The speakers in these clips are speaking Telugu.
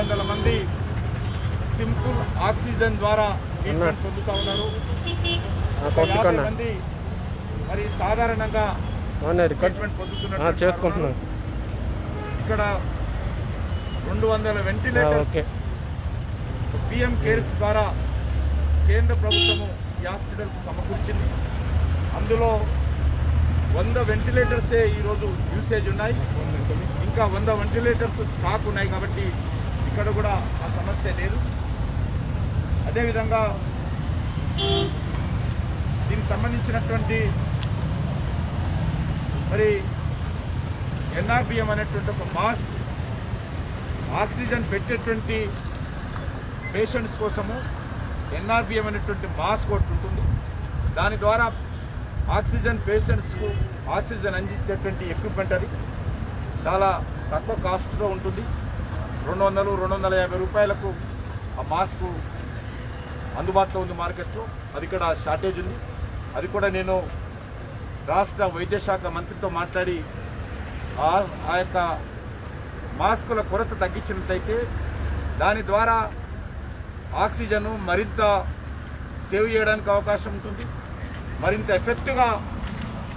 వందల మంది సింపుల్ ఆక్సిజన్ ద్వారా ట్రీట్మెంట్ పొందుతూ ఉన్నారు. యాభై మంది మరి సాధారణంగా ట్రీట్మెంట్ పొందుతున్నారు ఇక్కడ రెండు వందల వెంటిలేటర్స్ పిఎం కేర్స్ ద్వారా కేంద్ర ప్రభుత్వము ఈ హాస్పిటల్కు సమకూర్చింది. అందులో వంద వెంటిలేటర్సే ఈరోజు యూసేజ్ ఉన్నాయి. ఇంకా వంద వెంటిలేటర్స్ స్టాక్ ఉన్నాయి కాబట్టి ఇక్కడ కూడా ఆ సమస్య లేదు. అదేవిధంగా దీనికి సంబంధించినటువంటి మరి ఎన్ఆర్బిఎం అనేటువంటి ఒక మాస్క్ ఆక్సిజన్ పెట్టేటువంటి పేషెంట్స్ కోసము ఎన్ఆర్బిఎం అనేటువంటి మాస్క్ ఒకటి ఉంటుంది. దాని ద్వారా ఆక్సిజన్ పేషెంట్స్కు ఆక్సిజన్ అందించేటువంటి ఎక్విప్మెంట్ అది. చాలా తక్కువ కాస్ట్లో ఉంటుంది. రెండు వందలు రెండు వందల యాభై రూపాయలకు ఆ మాస్క్ అందుబాటులో ఉంది మార్కెట్లో. అది ఇక్కడ షార్టేజ్ ఉంది. అది కూడా నేను రాష్ట్ర వైద్య శాఖ మంత్రితో మాట్లాడి ఆ ఆ యొక్క మాస్కుల కొరత తగ్గించినట్టయితే దాని ద్వారా ఆక్సిజన్ మరింత సేవ్ చేయడానికి అవకాశం ఉంటుంది. మరింత ఎఫెక్ట్గా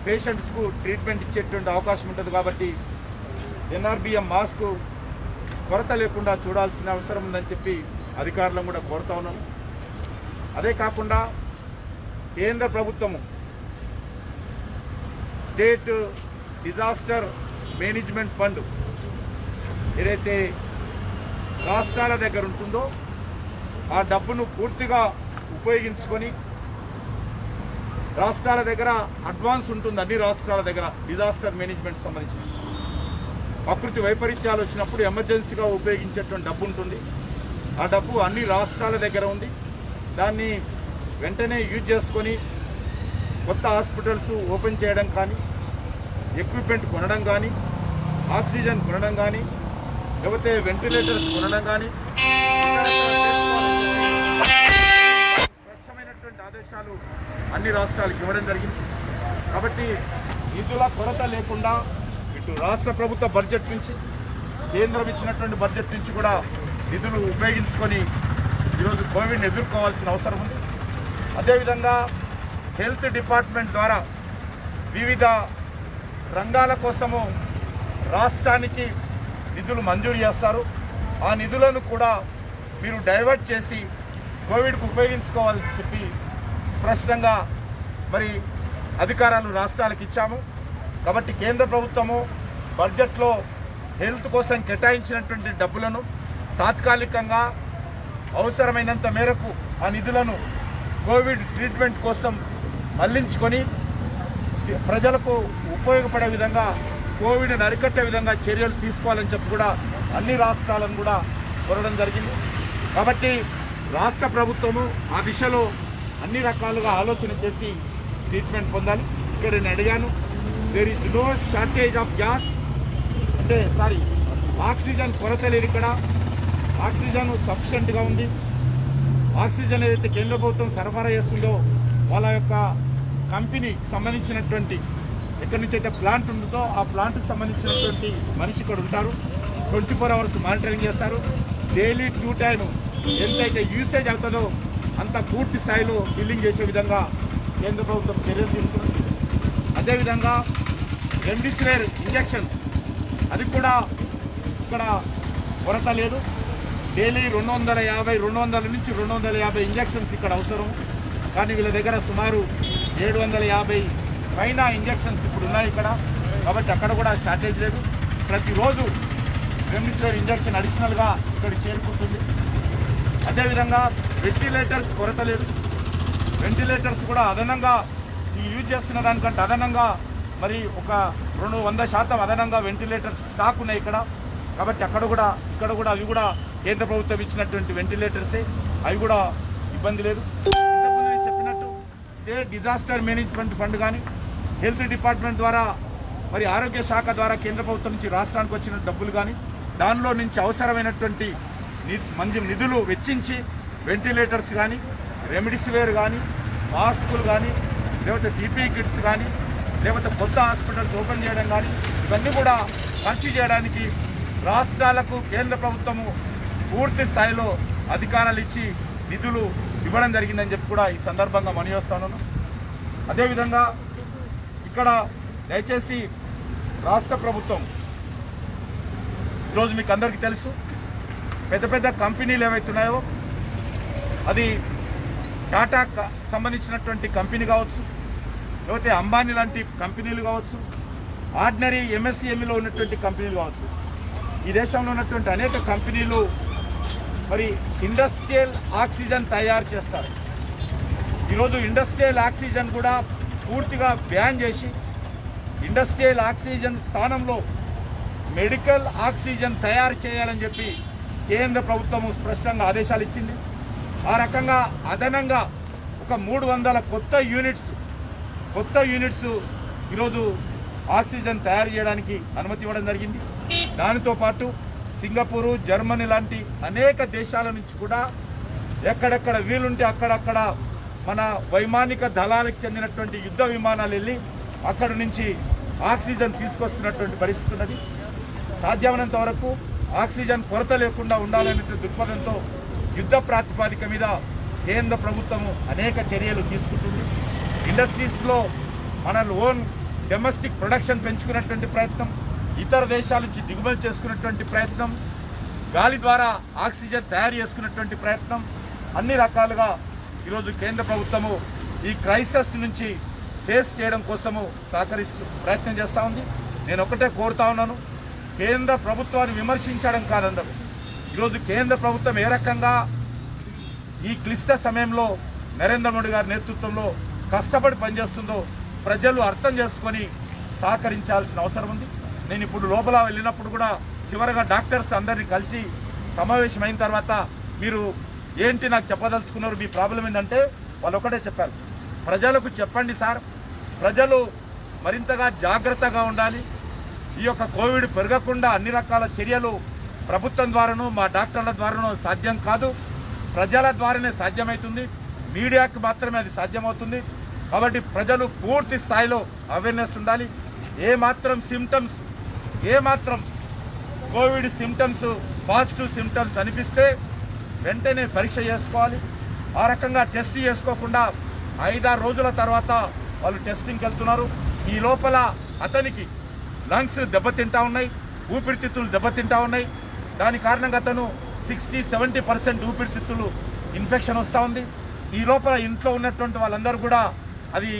పేషెంట్స్కు ట్రీట్మెంట్ ఇచ్చేటువంటి అవకాశం ఉంటుంది కాబట్టి ఎన్ఆర్బిఎం మాస్క్ కొరత లేకుండా చూడాల్సిన అవసరం ఉందని చెప్పి అధికారులను కూడా కోరుతా ఉన్నాను అదే కాకుండా కేంద్ర ప్రభుత్వము స్టేట్ డిజాస్టర్ మేనేజ్మెంట్ ఫండ్ ఏదైతే రాష్ట్రాల దగ్గర ఉంటుందో ఆ డబ్బును పూర్తిగా ఉపయోగించుకొని రాష్ట్రాల దగ్గర అడ్వాన్స్ ఉంటుంది అన్ని రాష్ట్రాల దగ్గర డిజాస్టర్ మేనేజ్మెంట్ సంబంధించిన ప్రకృతి వైపరీత్యాలు వచ్చినప్పుడు ఎమర్జెన్సీగా ఉపయోగించేటువంటి డబ్బు ఉంటుంది. ఆ డబ్బు అన్ని రాష్ట్రాల దగ్గర ఉంది. దాన్ని వెంటనే యూజ్ చేసుకొని కొత్త హాస్పిటల్స్ ఓపెన్ చేయడం కానీ ఎక్విప్మెంట్ కొనడం కానీ ఆక్సిజన్ కొనడం కానీ లేకపోతే వెంటిలేటర్స్ కొనడం కానీ స్పష్టమైనటువంటి ఆదేశాలు అన్ని రాష్ట్రాలకు ఇవ్వడం జరిగింది. కాబట్టి నిధుల కొరత లేకుండా ఇటు రాష్ట్ర ప్రభుత్వ బడ్జెట్ నుంచి కేంద్రం ఇచ్చినటువంటి బడ్జెట్ నుంచి కూడా నిధులు ఉపయోగించుకొని ఈరోజు కోవిడ్ని ఎదుర్కోవాల్సిన అవసరం ఉంది. అదేవిధంగా హెల్త్ డిపార్ట్మెంట్ ద్వారా వివిధ రంగాల కోసము రాష్ట్రానికి నిధులు మంజూరు చేస్తారు. ఆ నిధులను కూడా మీరు డైవర్ట్ చేసి కోవిడ్కు ఉపయోగించుకోవాలని చెప్పి స్పష్టంగా మరి అధికారాలు రాష్ట్రాలకు ఇచ్చాము. కాబట్టి కేంద్ర ప్రభుత్వము బడ్జెట్లో హెల్త్ కోసం కేటాయించినటువంటి డబ్బులను తాత్కాలికంగా అవసరమైనంత మేరకు ఆ నిధులను కోవిడ్ ట్రీట్మెంట్ కోసం మళ్ళించుకొని ప్రజలకు ఉపయోగపడే విధంగా కోవిడ్ని అరికట్టే విధంగా చర్యలు తీసుకోవాలని చెప్పి కూడా అన్ని రాష్ట్రాలను కూడా కోరడం జరిగింది. కాబట్టి రాష్ట్ర ప్రభుత్వము ఆ దిశలో అన్ని రకాలుగా ఆలోచన చేసి ట్రీట్మెంట్ పొందాలి. ఇక్కడ నేను అడిగాను there is no shortage of gas అంటే సారీ ఆక్సిజన్ కొరత లేదు ఇక్కడ. ఆక్సిజన్ సఫిషియెంట్గా ఉంది. ఆక్సిజన్ ఏదైతే కేంద్ర ప్రభుత్వం సరఫరా చేస్తుందో వాళ్ళ యొక్క కంపెనీకి సంబంధించినటువంటి ఎక్కడి నుంచి అయితే ప్లాంట్ ఉంటుందో ఆ ప్లాంట్కి సంబంధించినటువంటి మనిషి ఇక్కడ ఉంటారు. ట్వంటీ ఫోర్ అవర్స్ మానిటరింగ్ చేస్తారు డైలీ టూ టైం ఎంతైతే యూసేజ్ అవుతుందో అంత పూర్తి స్థాయిలో బిల్లింగ్ చేసే విధంగా కేంద్ర ప్రభుత్వం చర్యలు తీసుకుంది. అదేవిధంగా రెమ్డిసివిర్ ఇంజక్షన్. అది కూడా ఇక్కడ కొరత లేదు. డైలీ రెండు వందల యాభై రెండు వందల నుంచి రెండు వందల యాభై ఇంజక్షన్స్ ఇక్కడ అవసరం. కానీ వీళ్ళ దగ్గర సుమారు ఏడు వందల యాభై పైన ఇంజక్షన్స్ ఇప్పుడు ఉన్నాయి ఇక్కడ. కాబట్టి అక్కడ కూడా షార్టేజ్ లేదు. ప్రతిరోజు రెమ్డిసివిర్ ఇంజక్షన్ అడిషనల్గా ఇక్కడ చేరుకుంటుంది. అదేవిధంగా వెంటిలేటర్స్ కొరత లేదు. వెంటిలేటర్స్ కూడా అదనంగా యూజ్ చేస్తున్న దానికంటే అదనంగా మరి ఒక రెండు వంద శాతం అదనంగా వెంటిలేటర్స్ స్టాక్ ఉన్నాయి ఇక్కడ. కాబట్టి అక్కడ కూడా ఇక్కడ కూడా అవి కూడా కేంద్ర ప్రభుత్వం ఇచ్చినటువంటి వెంటిలేటర్సే అవి కూడా ఇబ్బంది లేదు. చెప్పినట్టు స్టేట్ డిజాస్టర్ మేనేజ్మెంట్ ఫండ్ కానీ హెల్త్ డిపార్ట్మెంట్ ద్వారా మరి ఆరోగ్య శాఖ ద్వారా కేంద్ర ప్రభుత్వం నుంచి రాష్ట్రానికి వచ్చిన డబ్బులు కానీ దానిలో నుంచి అవసరమైనటువంటి ని- మంచి నిధులు వెచ్చించి వెంటిలేటర్స్ కానీ రెమిడిసివేర్ కానీ మాస్కులు కానీ లేకపోతే పీపీ కిట్స్ కానీ లేకపోతే కొత్త హాస్పిటల్స్ ఓపెన్ చేయడం కానీ ఇవన్నీ కూడా ఖర్చు చేయడానికి రాష్ట్రాలకు కేంద్ర ప్రభుత్వము పూర్తి స్థాయిలో అధికారాలు ఇచ్చి నిధులు ఇవ్వడం జరిగిందని చెప్పి కూడా ఈ సందర్భంగా మనియోస్తాను అదేవిధంగా ఇక్కడ దయచేసి రాష్ట్ర ప్రభుత్వం ఈరోజు మీకు అందరికీ తెలుసు పెద్ద పెద్ద కంపెనీలు ఏవైతున్నాయో అది టాటా సంబంధించినటువంటి కంపెనీ కావచ్చు లేకపోతే అంబానీ లాంటి కంపెనీలు కావచ్చు ఆర్డినరీ ఎంఎస్సిఎంఈలో ఉన్నటువంటి కంపెనీలు కావచ్చు. ఈ దేశంలో ఉన్నటువంటి అనేక కంపెనీలు మరి ఇండస్ట్రియల్ ఆక్సిజన్ తయారు చేస్తారు. ఈరోజు ఇండస్ట్రియల్ ఆక్సిజన్ కూడా పూర్తిగా బ్యాన్ చేసి ఇండస్ట్రియల్ ఆక్సిజన్ స్థానంలో మెడికల్ ఆక్సిజన్ తయారు చేయాలని చెప్పి కేంద్ర ప్రభుత్వం స్పష్టంగా ఆదేశాలు ఇచ్చింది. ఆ రకంగా అదనంగా ఒక మూడు వందల కొత్త యూనిట్స్ కొత్త యూనిట్స్ ఈరోజు ఆక్సిజన్ తయారు చేయడానికి అనుమతి ఇవ్వడం జరిగింది. దానితో పాటు సింగపూరు జర్మనీ లాంటి అనేక దేశాల నుంచి కూడా ఎక్కడెక్కడ వీలుంటే అక్కడక్కడ మన వైమానిక దళాలకు చెందినటువంటి యుద్ధ విమానాలు వెళ్ళి అక్కడి నుంచి ఆక్సిజన్ తీసుకొస్తున్నటువంటి పరిస్థితి ఉన్నది. సాధ్యమైనంత వరకు ఆక్సిజన్ కొరత లేకుండా ఉండాలనే దృక్పథంతో యుద్ధ ప్రాతిపాదిక మీద కేంద్ర ప్రభుత్వము అనేక చర్యలు తీసుకుంటుంది. ఇండస్ట్రీస్లో మన ఓన్ డొమెస్టిక్ ప్రొడక్షన్ పెంచుకున్నటువంటి ప్రయత్నం ఇతర దేశాల నుంచి దిగుమతి చేసుకున్నటువంటి ప్రయత్నం గాలి ద్వారా ఆక్సిజన్ తయారు చేసుకున్నటువంటి ప్రయత్నం అన్ని రకాలుగా ఈరోజు కేంద్ర ప్రభుత్వము ఈ క్రైసిస్ నుంచి ఫేస్ చేయడం కోసము సహకరిస్తూ ప్రయత్నం చేస్తూ ఉంది. నేను ఒకటే కోరుతా ఉన్నాను కేంద్ర ప్రభుత్వాన్ని విమర్శించడం కాదందరూ. ఈరోజు కేంద్ర ప్రభుత్వం ఏ రకంగా ఈ క్లిష్ట సమయంలో నరేంద్ర మోడీ గారి నేతృత్వంలో కష్టపడి పనిచేస్తుందో ప్రజలు అర్థం చేసుకొని సహకరించాల్సిన అవసరం ఉంది. నేను ఇప్పుడు లోపల వెళ్ళినప్పుడు కూడా చివరగా డాక్టర్స్ అందరినీ కలిసి సమావేశమైన తర్వాత మీరు ఏంటి నాకు చెప్పదలుచుకున్నారు మీ ప్రాబ్లం ఏంటంటే వాళ్ళు ఒకటే చెప్పారు. ప్రజలకు చెప్పండి సార్. ప్రజలు మరింతగా జాగ్రత్తగా ఉండాలి. ఈ యొక్క కోవిడ్ పెరగకుండా అన్ని రకాల చర్యలు ప్రభుత్వం ద్వారాను మా డాక్టర్ల ద్వారాను సాధ్యం కాదు. ప్రజల ద్వారానే సాధ్యమవుతుంది మీడియాకి మాత్రమే అది సాధ్యమవుతుంది. కాబట్టి ప్రజలు పూర్తి స్థాయిలో అవేర్నెస్ ఉండాలి. ఏ మాత్రం సిమ్టమ్స్ ఏ మాత్రం కోవిడ్ సిమ్టమ్స్ పాజిటివ్ సిమ్టమ్స్ అనిపిస్తే వెంటనే పరీక్ష చేసుకోవాలి. ఆ రకంగా టెస్ట్ చేసుకోకుండా ఐదారు రోజుల తర్వాత వాళ్ళు టెస్టింగ్కి వెళ్తున్నారు ఈ లోపల అతనికి లంగ్స్ దెబ్బతింటా ఉన్నాయి ఊపిరితిత్తులు దెబ్బతింటా ఉన్నాయి. దాని కారణంగా అతను సిక్స్టీ సెవెంటీ పర్సెంట్ ఊపిరితిత్తులు ఇన్ఫెక్షన్ వస్తూ ఉంది. ఈ లోపల ఇంట్లో ఉన్నటువంటి వాళ్ళందరూ కూడా అది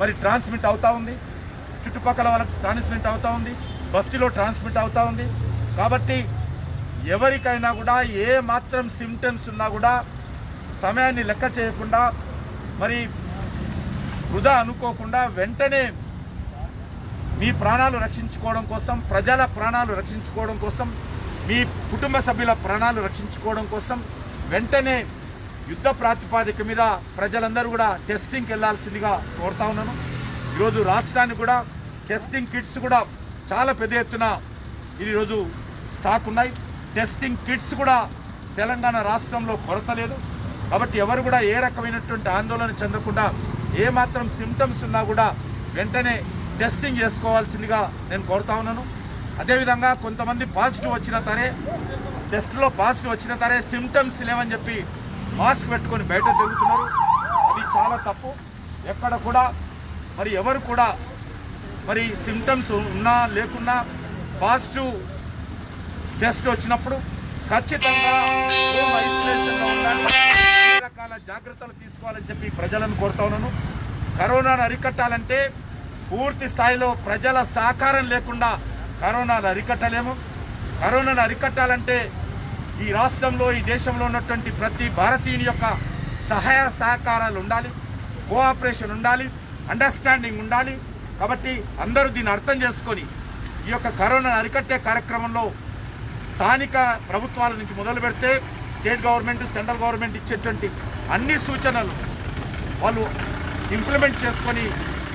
మరి ట్రాన్స్మిట్ అవుతూ ఉంది. చుట్టుపక్కల వాళ్ళకి ట్రాన్స్మిట్ అవుతూ ఉంది. బస్తీలో ట్రాన్స్మిట్ అవుతూ ఉంది. కాబట్టి ఎవరికైనా కూడా ఏ మాత్రం సిమ్టమ్స్ ఉన్నా కూడా సమయాన్ని లెక్క చేయకుండా మరి వృధా అనుకోకుండా వెంటనే మీ ప్రాణాలు రక్షించుకోవడం కోసం ప్రజల ప్రాణాలు రక్షించుకోవడం కోసం మీ కుటుంబ సభ్యుల ప్రాణాలు రక్షించుకోవడం కోసం వెంటనే యుద్ధ ప్రాతిపాదిక మీద ప్రజలందరూ కూడా టెస్టింగ్కి వెళ్ళాల్సిందిగా కోరుతా ఉన్నాను. ఈరోజు రాష్ట్రానికి కూడా టెస్టింగ్ కిట్స్ కూడా చాలా పెద్ద ఎత్తున ఈరోజు స్టాక్ ఉన్నాయి. టెస్టింగ్ కిట్స్ కూడా తెలంగాణ రాష్ట్రంలో కొరత లేదు. కాబట్టి ఎవరు కూడా ఏ రకమైనటువంటి ఆందోళన చెందకుండా ఏ మాత్రం సిమ్టమ్స్ ఉన్నా కూడా వెంటనే టెస్టింగ్ చేసుకోవాల్సిందిగా నేను కోరుతా ఉన్నాను. అదేవిధంగా కొంతమంది పాజిటివ్ వచ్చిన తరే టెస్ట్లో పాజిటివ్ వచ్చిన తరే సిమ్టమ్స్ లేవని చెప్పి మాస్క్ పెట్టుకొని బయట తిరుగుతున్నారు. అది చాలా తప్పు. ఎక్కడ కూడా మరి ఎవరు కూడా మరి సిమ్టమ్స్ ఉన్నా లేకున్నా పాజిటివ్ టెస్ట్ వచ్చినప్పుడు ఖచ్చితంగా హోమ్ ఐసోలేషన్లో ఉండాలి. అన్ని రకాల జాగ్రత్తలు తీసుకోవాలని చెప్పి ప్రజలను కోరుతా ఉన్నాను. కరోనాను అరికట్టాలంటే పూర్తి స్థాయిలో ప్రజల సహకారం లేకుండా కరోనాను అరికట్టలేము. కరోనాను అరికట్టాలంటే ఈ రాష్ట్రంలో ఈ దేశంలో ఉన్నటువంటి ప్రతి భారతీయుని యొక్క సహాయ సహకారాలు ఉండాలి కోఆపరేషన్ ఉండాలి అండర్స్టాండింగ్ ఉండాలి. కాబట్టి అందరూ దీన్ని అర్థం చేసుకొని ఈ యొక్క కరోనాను అరికట్టే కార్యక్రమంలో స్థానిక ప్రభుత్వాల నుంచి మొదలు పెడితే స్టేట్ గవర్నమెంట్ సెంట్రల్ గవర్నమెంట్ ఇచ్చేటువంటి అన్ని సూచనలు వాళ్ళు ఇంప్లిమెంట్ చేసుకొని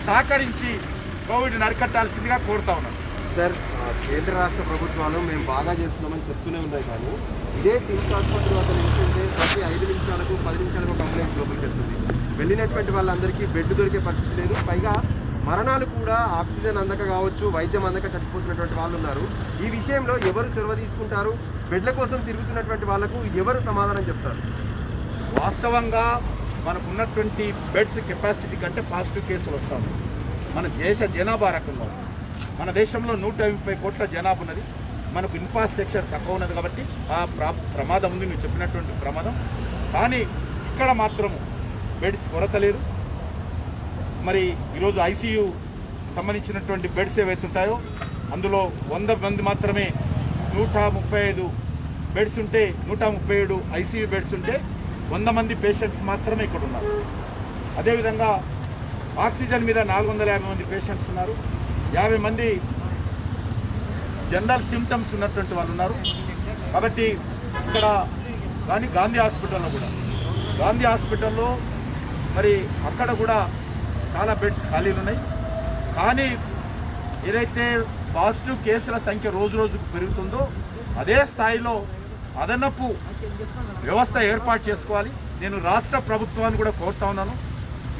సహకరించి కోవిడ్ని అరికట్టాల్సిందిగా కోరుతా ఉన్నాను సార్ కేంద్ర రాష్ట్ర ప్రభుత్వాలు మేము బాగా చేస్తున్నామని చెప్తూనే ఉన్నాయి కానీ ఇదే టీమ్ ట్రాన్స్ఫర్ వద్ద నిలిచిందే ప్రతి ఐదు నిమిషాలకు పది నిమిషాలకు కంప్లైంట్ లోపలికి వెళ్తుంది. వెళ్ళినటువంటి వాళ్ళందరికీ బెడ్ దొరికే పరిస్థితి లేదు. పైగా మరణాలు కూడా ఆక్సిజన్ అందక కావచ్చు వైద్యం అందక చచ్చిపోతున్నటువంటి వాళ్ళు ఉన్నారు. ఈ విషయంలో ఎవరు చొరవ తీసుకుంటారు? బెడ్ల కోసం తిరుగుతున్నటువంటి వాళ్ళకు ఎవరు సమాధానం చెప్తారు? వాస్తవంగా మనకున్నటువంటి బెడ్స్ కెపాసిటీ కంటే పాజిటివ్ కేసులు వస్తూ మన దేశ జనాభా రకంగా. మన దేశంలో నూట ముప్పై కోట్ల జనాభా ఉన్నది. మనకు ఇన్ఫ్రాస్ట్రక్చర్ తక్కువ ఉన్నది కాబట్టి ఆ ప్రమాదం ఉంది నువ్వు చెప్పినటువంటి ప్రమాదం. కానీ ఇక్కడ మాత్రము బెడ్స్ కొరత లేదు. మరి ఈరోజు ఐసీయూ సంబంధించినటువంటి బెడ్స్ ఏవైతే ఉంటాయో అందులో వంద మంది మాత్రమే నూట ముప్పై ఐదు బెడ్స్ ఉంటే నూట ముప్పై ఏడు ఐసీయూ బెడ్స్ ఉంటే వంద మంది పేషెంట్స్ మాత్రమే ఇక్కడ ఉన్నారు. అదేవిధంగా ఆక్సిజన్ మీద నాలుగు వందల యాభై మంది పేషెంట్స్ ఉన్నారు. యాభై మంది జనరల్ సిమ్టమ్స్ ఉన్నటువంటి వాళ్ళు ఉన్నారు. కాబట్టి ఇక్కడ కానీ గాంధీ హాస్పిటల్లో కూడా. గాంధీ హాస్పిటల్లో మరి అక్కడ కూడా చాలా బెడ్స్ ఖాళీలు ఉన్నాయి. కానీ ఏదైతే పాజిటివ్ కేసుల సంఖ్య రోజు రోజుకు పెరుగుతుందో అదే స్థాయిలో అదనపు వ్యవస్థ ఏర్పాటు చేసుకోవాలి. నేను రాష్ట్ర ప్రభుత్వాన్ని కూడా కోరుతా ఉన్నాను.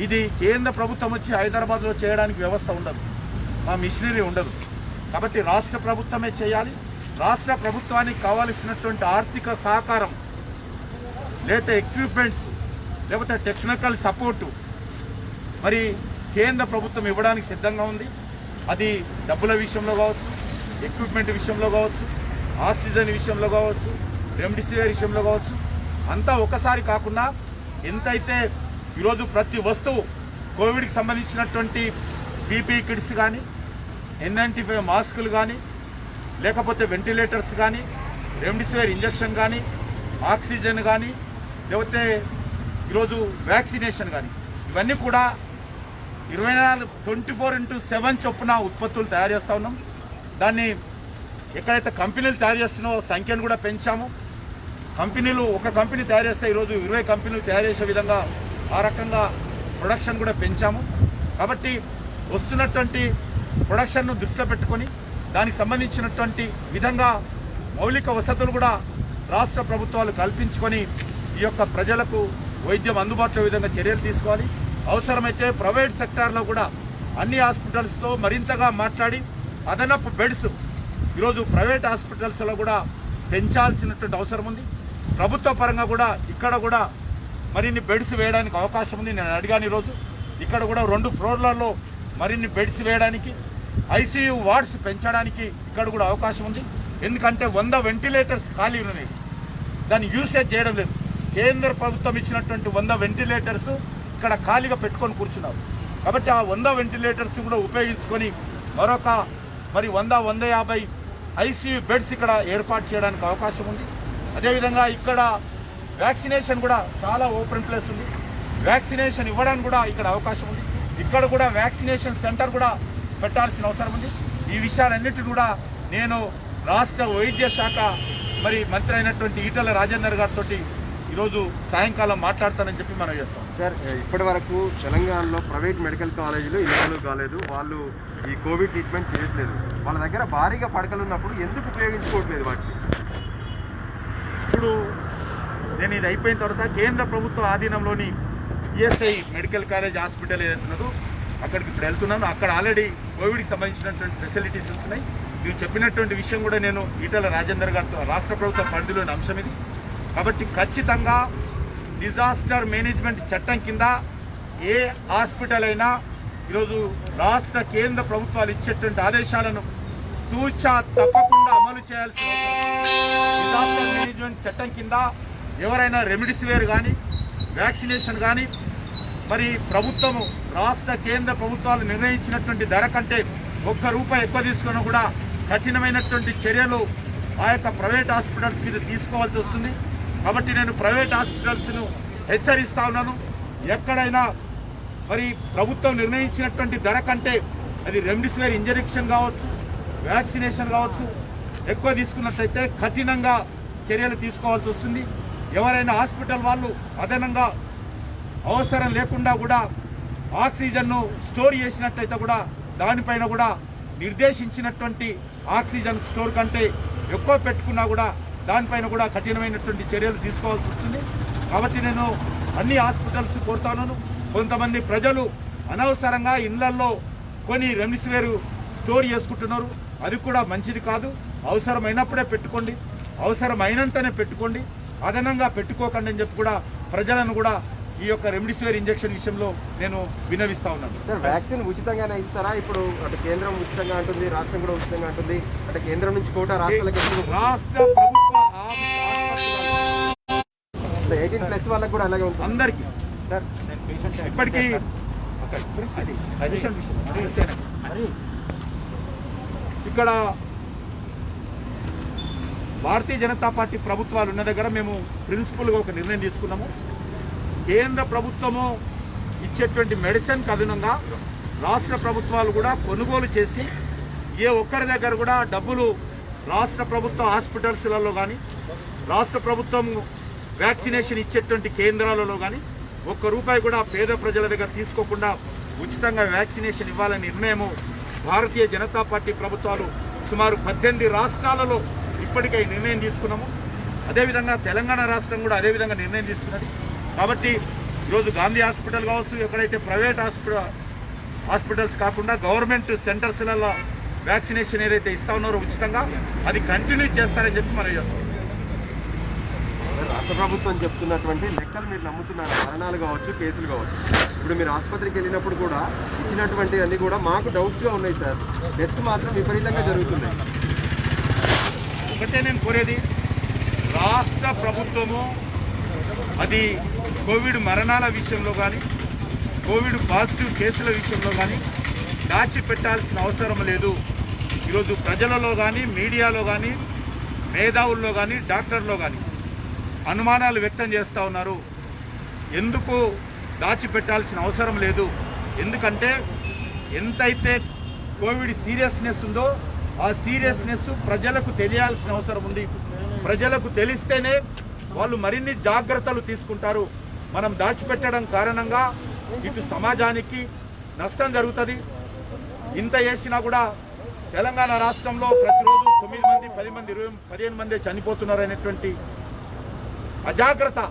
ఇది కేంద్ర ప్రభుత్వం వచ్చి హైదరాబాద్లో చేయడానికి వ్యవస్థ ఉండదు. మా మిషనరీ ఉండదు. కాబట్టి రాష్ట్ర ప్రభుత్వమే చేయాలి. రాష్ట్ర ప్రభుత్వానికి కావాల్సినటువంటి ఆర్థిక సహకారం లేకపోతే ఎక్విప్మెంట్స్ లేకపోతే టెక్నికల్ సపోర్టు మరి కేంద్ర ప్రభుత్వం ఇవ్వడానికి సిద్ధంగా ఉంది. అది డబ్బుల విషయంలో కావచ్చు ఎక్విప్మెంట్ విషయంలో కావచ్చు ఆక్సిజన్ విషయంలో కావచ్చు రెమ్డెసివిర్ విషయంలో కావచ్చు. అంతా ఒకసారి కాకుండా ఎంతైతే ఈరోజు ప్రతి వస్తువు కోవిడ్కి సంబంధించినటువంటి బీపీ కిట్స్ కానీ ఎన్ఎన్టీ ఫైవ్ మాస్కులు కానీ లేకపోతే వెంటిలేటర్స్ కానీ రెమ్డెసివిర్ ఇంజక్షన్ కానీ ఆక్సిజన్ కానీ లేకపోతే ఈరోజు వ్యాక్సినేషన్ కానీ ఇవన్నీ కూడా ఇరవై నాలుగు ట్వంటీ ఫోర్ ఇంటూ సెవెన్ చొప్పున ఉత్పత్తులు తయారు చేస్తూ ఉన్నాం. దాన్ని ఎక్కడైతే కంపెనీలు తయారు చేస్తున్నావో సంఖ్యను కూడా పెంచాము. కంపెనీలు ఒక కంపెనీ తయారు చేస్తే ఈరోజు ఇరవై కంపెనీలు తయారు చేసే విధంగా ఆ రకంగా ప్రొడక్షన్ కూడా పెంచాము. కాబట్టి వస్తున్నటువంటి ప్రొడక్షన్ను దృష్టిలో పెట్టుకొని దానికి సంబంధించినటువంటి విధంగా మౌలిక వసతులు కూడా రాష్ట్ర ప్రభుత్వాలు కల్పించుకొని ఈ యొక్క ప్రజలకు వైద్యం అందుబాటులో విధంగా చర్యలు తీసుకోవాలి. అవసరమైతే ప్రైవేట్ సెక్టార్లో కూడా అన్ని హాస్పిటల్స్తో మరింతగా మాట్లాడి అదనపు బెడ్స్ ఈరోజు ప్రైవేట్ హాస్పిటల్స్లో కూడా పెంచాల్సినటువంటి అవసరం ఉంది. ప్రభుత్వ పరంగా కూడా ఇక్కడ కూడా మరిన్ని బెడ్స్ వేయడానికి అవకాశం ఉంది. నేను అడిగాను ఈరోజు. ఇక్కడ కూడా రెండు ఫ్లోర్లలో మరిన్ని బెడ్స్ వేయడానికి ఐసీయూ వార్డ్స్ పెంచడానికి ఇక్కడ కూడా అవకాశం ఉంది. ఎందుకంటే వంద వెంటిలేటర్స్ ఖాళీ ఉన్నాయి. దాన్ని యూసేజ్ చేయడం లేదు. కేంద్ర ప్రభుత్వం ఇచ్చినటువంటి వంద వెంటిలేటర్స్ ఇక్కడ ఖాళీగా పెట్టుకొని కూర్చున్నారు. కాబట్టి ఆ వంద వెంటిలేటర్స్ కూడా ఉపయోగించుకొని మరొక మరి వంద వంద యాభై ఐసీయూ బెడ్స్ ఇక్కడ ఏర్పాటు చేయడానికి అవకాశం ఉంది. అదేవిధంగా ఇక్కడ వ్యాక్సినేషన్ కూడా చాలా ఓపెన్ ప్లేస్ ఉంది. వ్యాక్సినేషన్ ఇవ్వడానికి కూడా ఇక్కడ అవకాశం ఉంది. ఇక్కడ కూడా వ్యాక్సినేషన్ సెంటర్ కూడా పెట్టాల్సిన అవసరం ఉంది. ఈ విషయాలన్నిటి కూడా నేను రాష్ట్ర వైద్య శాఖ మరి మంత్రి అయినటువంటి ఈటల రాజేందర్ గారితో ఈరోజు సాయంకాలం మాట్లాడతానని చెప్పి మనం చేస్తాం. సార్ ఇప్పటి వరకు తెలంగాణలో ప్రైవేట్ మెడికల్ కాలేజీలు ఇన్వాల్వ్ కాలేదు. వాళ్ళు ఈ కోవిడ్ ట్రీట్మెంట్ చేయట్లేదు. వాళ్ళ దగ్గర భారీగా పడకలు ఉన్నప్పుడు ఎందుకు ఉపయోగించుకోవట్లేదు వాటిని? ఇప్పుడు నేను ఇది అయిపోయిన తర్వాత కేంద్ర ప్రభుత్వ ఆధీనంలోని ఈఎస్ఐ మెడికల్ కాలేజ్ హాస్పిటల్ ఏదైతే అక్కడికి ఇప్పుడు వెళ్తున్నాను. అక్కడ ఆల్రెడీ కోవిడ్కి సంబంధించినటువంటి ఫెసిలిటీస్ వస్తున్నాయి. మీరు చెప్పినటువంటి విషయం కూడా నేను ఈటల రాజేందర్ గారితో రాష్ట్ర ప్రభుత్వ పరిధిలోని అంశం ఇది. కాబట్టి ఖచ్చితంగా డిజాస్టర్ మేనేజ్మెంట్ చట్టం కింద ఏ హాస్పిటల్ అయినా ఈరోజు రాష్ట్ర కేంద్ర ప్రభుత్వాలు ఇచ్చేటువంటి ఆదేశాలను తూచా తప్పకుండా అమలు చేయాల్సి డిజాస్టర్ మేనేజ్మెంట్ చట్టం కింద ఎవరైనా రెమిడిసివేర్ కానీ వ్యాక్సినేషన్ కానీ మరి ప్రభుత్వము రాష్ట్ర కేంద్ర ప్రభుత్వాలు నిర్ణయించినటువంటి ధర కంటే ఒక్క రూపాయి ఎక్కువ తీసుకున్నా కూడా కఠినమైనటువంటి చర్యలు ఆ యొక్క ప్రైవేట్ హాస్పిటల్స్ మీద తీసుకోవాల్సి వస్తుంది. కాబట్టి నేను ప్రైవేట్ హాస్పిటల్స్ను హెచ్చరిస్తా ఉన్నాను. ఎక్కడైనా మరి ప్రభుత్వం నిర్ణయించినటువంటి ధర కంటే అది రెమ్డెసివిర్ ఇంజెక్షన్ కావచ్చు వ్యాక్సినేషన్ కావచ్చు ఎక్కువ తీసుకున్నట్లయితే కఠినంగా చర్యలు తీసుకోవాల్సి వస్తుంది. ఎవరైనా హాస్పిటల్ వాళ్ళు అదనంగా అవసరం లేకుండా కూడా ఆక్సిజన్ను స్టోర్ చేసినట్లయితే కూడా దానిపైన కూడా నిర్దేశించినటువంటి ఆక్సిజన్ స్టోర్ కంటే ఎక్కువ పెట్టుకున్నా కూడా దానిపైన కూడా కఠినమైనటువంటి చర్యలు తీసుకోవాల్సి వస్తుంది. కాబట్టి నేను అన్ని హాస్పిటల్స్ కోరుతాను కొంతమంది ప్రజలు అనవసరంగా ఇళ్ళల్లో కొన్ని రెమ్డిసివేరు స్టోర్ చేసుకుంటున్నారు. అది కూడా మంచిది కాదు. అవసరమైనప్పుడే పెట్టుకోండి. అవసరమైనంతనే పెట్టుకోండి. అదనంగా పెట్టుకోకండి అని చెప్పి కూడా ప్రజలను కూడా ఈ యొక్క రెమ్డిసివేర్ ఇంజెక్షన్ విషయంలో నేను వినవిస్తా ఉన్నాను. సార్ వ్యాక్సిన్ ఉచితంగానే ఇస్తారా? ఇప్పుడు అటు కేంద్రం ఉచితంగా అంటుంది రాష్ట్రం కూడా ఉచితంగా అంటుంది. అంటే కేంద్రం నుంచి కోట రాష్ట్రాలకు రాష్ట్ర ప్రభుత్వ ఎయిటీన్ ప్లస్ వాళ్ళకి కూడా అలాగే ఉంటుంది. అందరికీ. ఇప్పటికీ ఇక్కడ భారతీయ జనతా పార్టీ ప్రభుత్వాలు ఉన్న దగ్గర మేము ప్రిన్సిపల్గా ఒక నిర్ణయం తీసుకున్నాము. కేంద్ర ప్రభుత్వము ఇచ్చేటువంటి మెడిసిన్కి అదనంగా రాష్ట్ర ప్రభుత్వాలు కూడా కొనుగోలు చేసి ఏ ఒక్కరి దగ్గర కూడా డబ్బులు రాష్ట్ర ప్రభుత్వ హాస్పిటల్స్లలో కానీ రాష్ట్ర ప్రభుత్వం వ్యాక్సినేషన్ ఇచ్చేటువంటి కేంద్రాలలో కానీ ఒక్క రూపాయి కూడా పేద ప్రజల దగ్గర తీసుకోకుండా ఉచితంగా వ్యాక్సినేషన్ ఇవ్వాలనే నిర్ణయము భారతీయ జనతా పార్టీ ప్రభుత్వాలు సుమారు పద్దెనిమిది రాష్ట్రాలలో ఇప్పటికే నిర్ణయం తీసుకున్నాము. అదేవిధంగా తెలంగాణ రాష్ట్రం కూడా అదేవిధంగా నిర్ణయం తీసుకున్నది. కాబట్టి ఈరోజు గాంధీ హాస్పిటల్ కావచ్చు ఎక్కడైతే ప్రైవేట్ హాస్పిటల్ హాస్పిటల్స్ కాకుండా గవర్నమెంట్ సెంటర్స్లలో వ్యాక్సినేషన్ ఏదైతే ఇస్తా ఉన్నారో ఉచితంగా అది కంటిన్యూ చేస్తారని చెప్పి మనం చేస్తాం. రాష్ట్ర ప్రభుత్వం చెప్తున్నటువంటి లెక్కలు మీరు నమ్ముతున్నారు మరణాలు కావచ్చు కేసులు కావచ్చు. ఇప్పుడు మీరు ఆసుపత్రికి వెళ్ళినప్పుడు కూడా ఇచ్చినటువంటి అన్ని కూడా మాకు డౌట్స్గా ఉన్నాయి సార్. డెత్స్ మాత్రం విపరీతంగా జరుగుతున్నాయి. ఒకటే నేను కోరేది రాష్ట్ర ప్రభుత్వము అది కోవిడ్ మరణాల విషయంలో కానీ కోవిడ్ పాజిటివ్ కేసుల విషయంలో కానీ దాచిపెట్టాల్సిన అవసరం లేదు. ఈరోజు ప్రజలలో కానీ మీడియాలో కానీ మేధావుల్లో కానీ డాక్టర్లో కానీ అనుమానాలు వ్యక్తం చేస్తూ ఉన్నారు. ఎందుకు దాచిపెట్టాల్సిన అవసరం లేదు? ఎందుకంటే ఎంతైతే కోవిడ్ సీరియస్నెస్ ఉందో ఆ సీరియస్నెస్ ప్రజలకు తెలియాల్సిన అవసరం ఉంది. ప్రజలకు తెలిస్తేనే వాళ్ళు మరిన్ని జాగ్రత్తలు తీసుకుంటారు. మనం దాచిపెట్టడం కారణంగా ఇటు సమాజానికి నష్టం జరుగుతుంది. ఇంత చేసినా కూడా తెలంగాణ రాష్ట్రంలో ప్రతిరోజు తొమ్మిది మంది పది మంది ఇరవై పదిహేను మంది చనిపోతున్నారు అనేటువంటి అజాగ్రత్త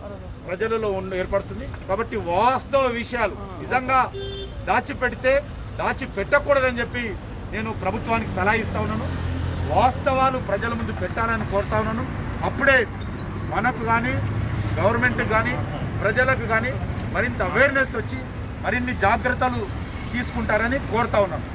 ప్రజలలో ఏర్పడుతుంది. కాబట్టి వాస్తవ విషయాలు నిజంగా దాచిపెడితే దాచి పెట్టకూడదని చెప్పి నేను ప్రభుత్వానికి సలహా ఇస్తా ఉన్నాను. వాస్తవాలు ప్రజల ముందు పెట్టాలని కోరుతా ఉన్నాను. అప్పుడే మనకు కానీ గవర్నమెంట్కి కానీ ప్రజలకు కానీ మరింత అవేర్నెస్ వచ్చి మరిన్ని జాగ్రత్తలు తీసుకుంటారని కోరుతా ఉన్నాను